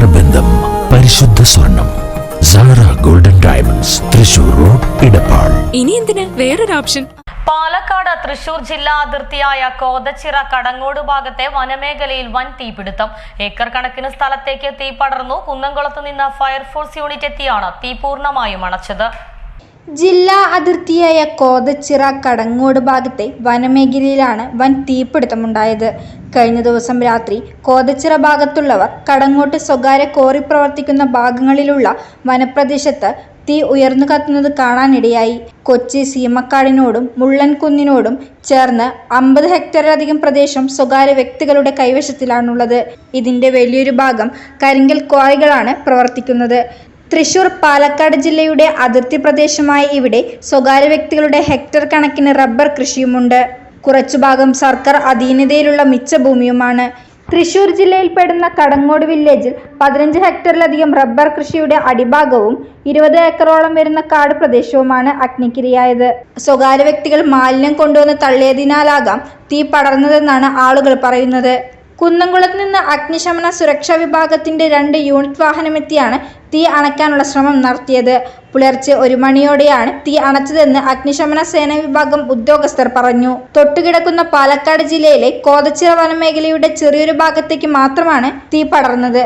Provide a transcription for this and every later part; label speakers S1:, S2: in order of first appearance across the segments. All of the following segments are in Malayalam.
S1: നേത്രബന്ധം പരിശുദ്ധ സ്വർണം. Sara golden diamonds Thrissur road Edappal
S2: ഇനി എന്തിന്? വേറൊരു ഓപ്ഷൻ.
S3: പാലക്കാട് തൃശൂർ ജില്ലാ അതിർത്തിയായ കോതച്ചിറ കടങ്ങോട് ഭാഗത്തെ വനമേഖലയിൽ വൻ തീപിടുത്തം. ഏക്കർ കണക്കിന് സ്ഥലത്തേക്ക് തീ പടർന്നു. കുന്നംകുളത്ത് നിന്ന് ഫയർഫോഴ്സ് യൂണിറ്റ് എത്തിയാണ് തീ പൂർണമായും അണച്ചത്.
S4: ജില്ലാ അതിർത്തിയായ കോതച്ചിറ കടങ്ങോട് ഭാഗത്തെ വനമേഖലയിലാണ് വൻ തീപിടുത്തമുണ്ടായത്. കഴിഞ്ഞ ദിവസം രാത്രി കോതച്ചിറ ഭാഗത്തുള്ളവർ കടങ്ങോട്ട് സ്വകാര്യ കോറി പ്രവർത്തിക്കുന്ന ഭാഗങ്ങളിലുള്ള വനപ്രദേശത്ത് തീ ഉയർന്നു കത്തുന്നത് കാണാനിടയായി. കൊച്ചി സീമക്കാടിനോടും മുള്ളൻകുന്നിനോടും ചേർന്ന് അമ്പത് ഹെക്ടറിലധികം പ്രദേശം സ്വകാര്യ വ്യക്തികളുടെ കൈവശത്തിലാണുള്ളത്. ഇതിന്റെ വലിയൊരു ഭാഗം കരിങ്കൽ ക്വാറികളാണ് പ്രവർത്തിക്കുന്നത്. തൃശൂർ പാലക്കാട് ജില്ലയുടെ അതിർത്തി പ്രദേശമായ ഇവിടെ സ്വകാര്യ വ്യക്തികളുടെ ഹെക്ടർ കണക്കിന് റബ്ബർ കൃഷിയുമുണ്ട്. കുറച്ചു ഭാഗം സർക്കാർ അധീനതയിലുള്ള മിച്ച ഭൂമിയുമാണ്. തൃശൂർ ജില്ലയിൽപ്പെടുന്ന കടങ്ങോട് വില്ലേജിൽ പതിനഞ്ച് ഹെക്ടറിലധികം റബ്ബർ കൃഷിയുടെ അടിഭാഗവും ഇരുപത് ഏക്കറോളം വരുന്ന കാട് പ്രദേശവുമാണ് അഗ്നിക്കിരയായത്. സ്വകാര്യ വ്യക്തികൾ മാലിന്യം കൊണ്ടുവന്ന് തള്ളിയതിനാലാകാം തീ പടർന്നതെന്നാണ് ആളുകൾ പറയുന്നത്. കുന്നംകുളത്ത് നിന്ന് അഗ്നിശമന സുരക്ഷാ വിഭാഗത്തിന്റെ രണ്ട് യൂണിറ്റ് വാഹനമെത്തിയാണ് തീ അണയ്ക്കാനുള്ള ശ്രമം നടത്തിയത്. പുലർച്ചെ ഒരു മണിയോടെയാണ് തീ അണച്ചതെന്ന് അഗ്നിശമന സേന വിഭാഗം ഉദ്യോഗസ്ഥർ പറഞ്ഞു. തൊട്ടുകിടക്കുന്ന പാലക്കാട് ജില്ലയിലെ കോതച്ചിറ വനമേഖലയുടെ ചെറിയൊരു ഭാഗത്തേക്ക് മാത്രമാണ് തീ പടർന്നത്.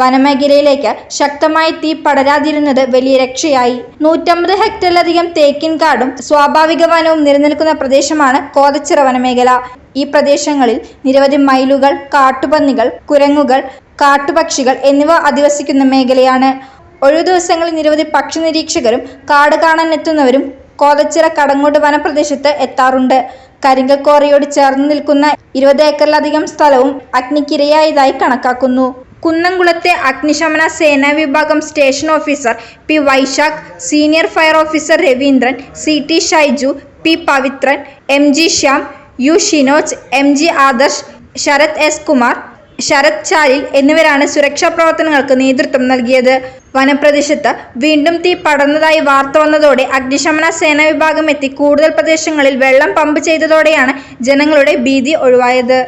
S4: വനമേഖലയിലേക്ക് ശക്തമായി തീ പടരാതിരുന്നത് വലിയ രക്ഷയായി. നൂറ്റമ്പത് ഹെക്ടറിലധികം തേക്കിൻ കാടും സ്വാഭാവിക വനവും നിലനിൽക്കുന്ന പ്രദേശമാണ് കോതച്ചിറ വനമേഖല. ഈ പ്രദേശങ്ങളിൽ നിരവധി മയിലുകൾ കാട്ടുപന്നികൾ കുരങ്ങുകൾ കാട്ടുപക്ഷികൾ എന്നിവ അധിവസിക്കുന്ന മേഖലയാണ്. ഒഴിവു ദിവസങ്ങളിൽ നിരവധി പക്ഷി നിരീക്ഷകരും കാട് കാണാൻ എത്തുന്നവരും കോതച്ചിറ കടങ്ങോട് വനപ്രദേശത്ത് എത്താറുണ്ട്. കരിങ്കക്കോറയോട് ചേർന്ന് നിൽക്കുന്ന ഇരുപത് ഏക്കറിലധികം സ്ഥലവും അഗ്നിക്കിരയായതായി കണക്കാക്കുന്നു. കുന്നംകുളത്തെ അഗ്നിശമന സേനാ വിഭാഗം station officer P Vaishakh senior fire officer Raveendran C T Shaiju P Pavithran M G Shyam U Shinoj M G Adarsh Sarath S Kumar Sarath Chalil എന്നിവരാണ് സുരക്ഷാ പ്രവർത്തനങ്ങൾക്ക് നേതൃത്വം നൽകിയത്. വനപ്രദേശത്ത് വീണ്ടും തീ പടർന്നതായി വാർത്ത വന്നതോടെ അഗ്നിശമന സേനാ വിഭാഗം എത്തി കൂടുതൽ പ്രദേശങ്ങളിൽ വെള്ളം പമ്പ് ചെയ്തതോടെയാണ് ജനങ്ങളുടെ ഭീതി ഒഴിവായത്.